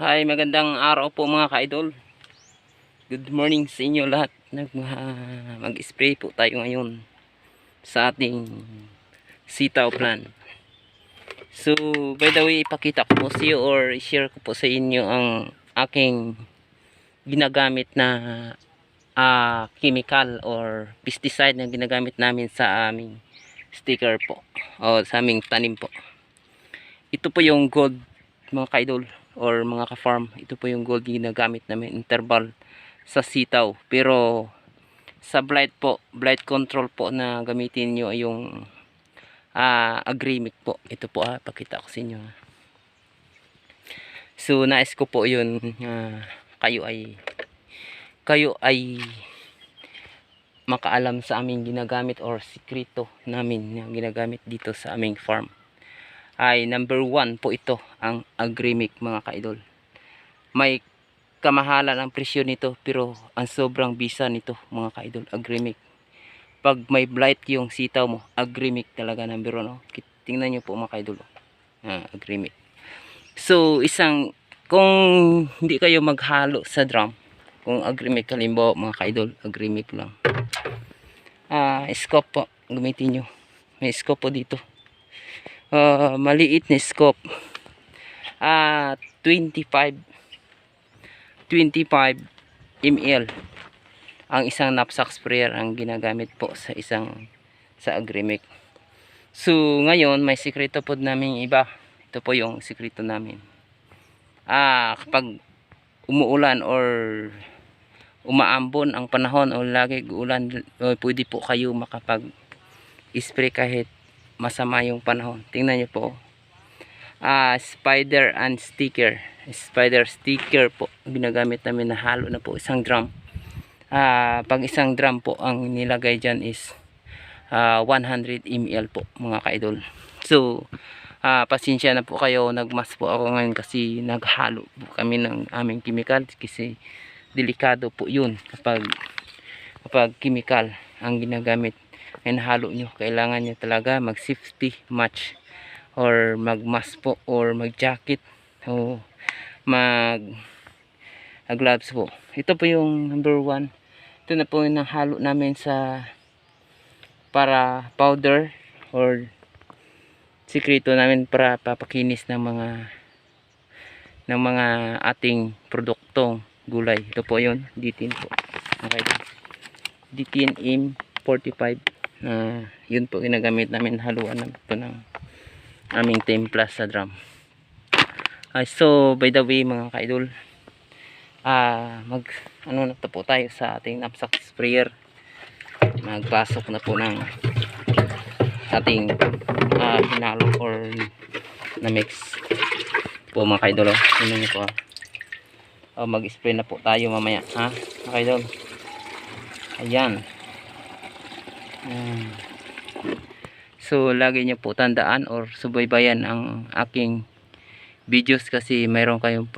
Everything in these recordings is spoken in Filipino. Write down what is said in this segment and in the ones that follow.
Hi, magandang araw po mga ka-idol. Good morning sa inyo lahat. Ah, mag-spray po tayo ngayon sa ating sitaw plant. So, by the way, ipakita ko po sa iyo or share ko po sa inyo ang aking ginagamit na ah, chemical or pesticide na ginagamit namin sa aming sticker po o sa aming tanim po. Ito po yung gold mga ka-idol or mga ka-farm, ito po yung gold ginagamit namin interval sa sitaw. Pero sa blight po, blight control po na gamitin nyo yung ah agrimic po. Ito po ah, pakita ko sa inyo. ah. So nais ko po yun ah, kayo ay kayo ay makaalam sa aming ginagamit or sikreto namin na ginagamit dito sa aming farm ay number one po ito ang agrimic mga kaidol. May kamahalan ang presyo nito pero ang sobrang bisa nito mga kaidol agrimic pag may blight yung sitaw mo agrimic talaga number one oh. Kit- tingnan nyo po mga kaidol oh. ah, agrimic so isang kung hindi kayo maghalo sa drum kung agrimic halimbawa mga kaidol agrimic lang. Ah scope po gamitin nyo may scope po dito Ah, maliit na scope. Ah, 25 25 ml ang isang knapsack sprayer ang ginagamit po sa isang sa agrimic. So, ngayon may sikreto po namin iba. Ito po yung sikreto namin. Ah, kapag umuulan or umaambon ang panahon o lagi uulan, o pwede po kayo makapag spray kahit masama yung panahon. Tingnan niyo po. Ah, spider and sticker. Spider sticker po. Ginagamit namin na halo na po isang drum. Ah, pag isang drum po ang nilagay diyan is ah, 100 ml po mga kaidol. So, ah, pasensya na po kayo. Nagmas po ako ngayon kasi naghalo po kami ng aming chemical kasi delikado po yun kapag kapag chemical ang ginagamit ay nahalo nyo. Kailangan nyo talaga mag safety match or mag mask po or mag jacket o mag gloves po. Ito po yung number one. Ito na po yung nahalo namin sa para powder or sikreto namin para papakinis ng mga ng mga ating produktong gulay. Ito po yun. Ditin po. Okay. Ditin M45 na yun po ginagamit namin haluan na po ng aming templa sa drum Ah, so by the way mga kaidol ah mag ano na po tayo sa ating knapsack sprayer magpasok na po ng ating ah, hinalo or na mix po mga kaidol oh. Tingnan niyo po ah. oh, mag spray na po tayo mamaya ha mga kaidol ayan Ayan. So, lagi nyo po tandaan or subaybayan ang aking videos kasi mayroon kayong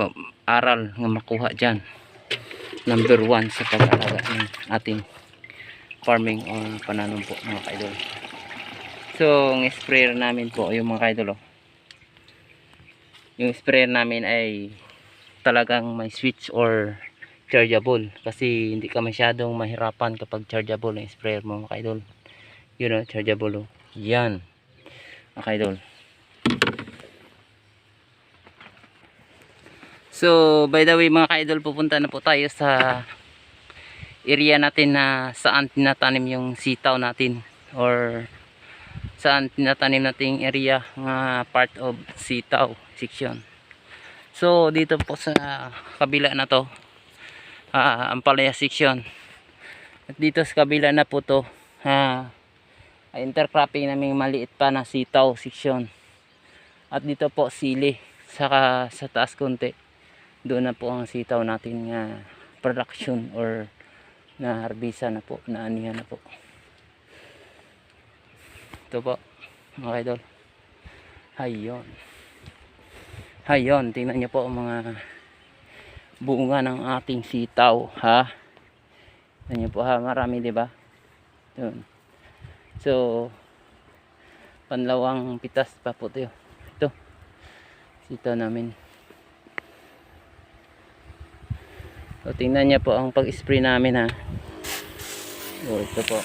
aral nga makuha dyan. Number one sa pag-alaga ng ating farming o pananom po mga kaidol. So, ang sprayer namin po yung mga kaidol. oh. Yung sprayer namin ay talagang may switch or chargeable kasi hindi ka masyadong mahirapan kapag chargeable ang sprayer mo mga kaidol yun o, chargeable o. Yan. Mga idol. So, by the way mga ka-idol, pupunta na po tayo sa area natin na saan tinatanim yung sitaw natin or saan tinatanim nating area nga part of sitaw section. So, dito po sa kabila na to, ah, Ampalaya section. At dito sa kabila na po to, ah, ay intercropping naming maliit pa na sitaw section. At dito po sili saka sa taas konti. Doon na po ang sitaw natin nga production or na harbisa na po na anihan na po. Ito po mga idol. Hayon hayon tingnan nyo po ang mga bunga ng ating sitaw ha? Tingnan nyo po ha? Marami di ba? Yun So, panlawang pitas pa po ito. Ito. Sito namin. So, tingnan niya po ang pag-spray namin ha. O, ito po.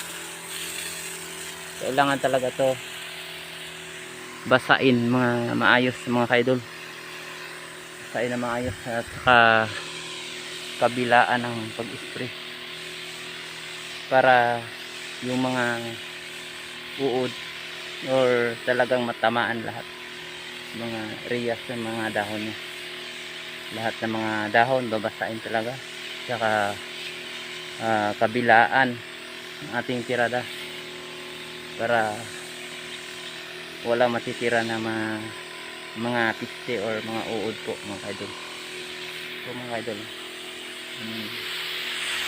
Kailangan talaga to basain mga maayos mga kaidol. Basain na maayos at saka kabilaan ng pag-spray. Para yung mga uod or talagang matamaan lahat mga riyas ng mga dahon niya lahat ng mga dahon babasain talaga saka ah, kabilaan ng ating tirada para wala matitira na mga mga piste or mga uod po mga kaidol po mga kaidol hmm.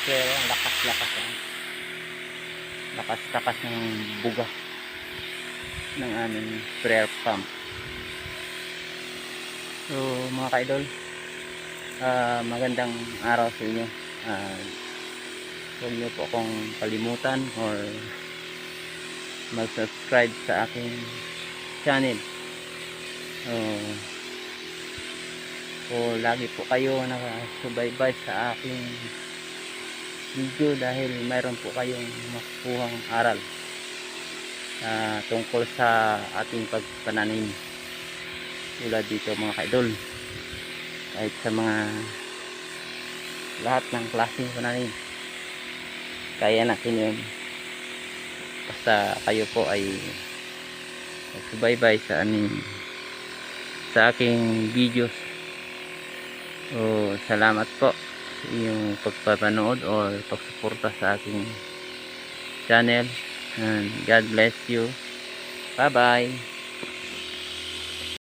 pero ang lakas lakas ah. Lakas lakas ng buga ng aming sprayer pump. So mga kaidol ah, magandang araw sa inyo. Ah, huwag niyo po akong kalimutan or mag-subscribe sa aking channel. So, o lagi po kayo nakasubaybay sa aking video dahil mayroon po kayong makukuhang aral ah, tungkol sa ating pagpananim tulad dito mga kaidol. Kahit sa mga lahat ng klaseng pananim kaya natin yun. Basta kayo po ay subaybay sa aning sa aking videos. O salamat po inyong pagpapanood or pagsuporta sa aking channel. And God bless you. Bye bye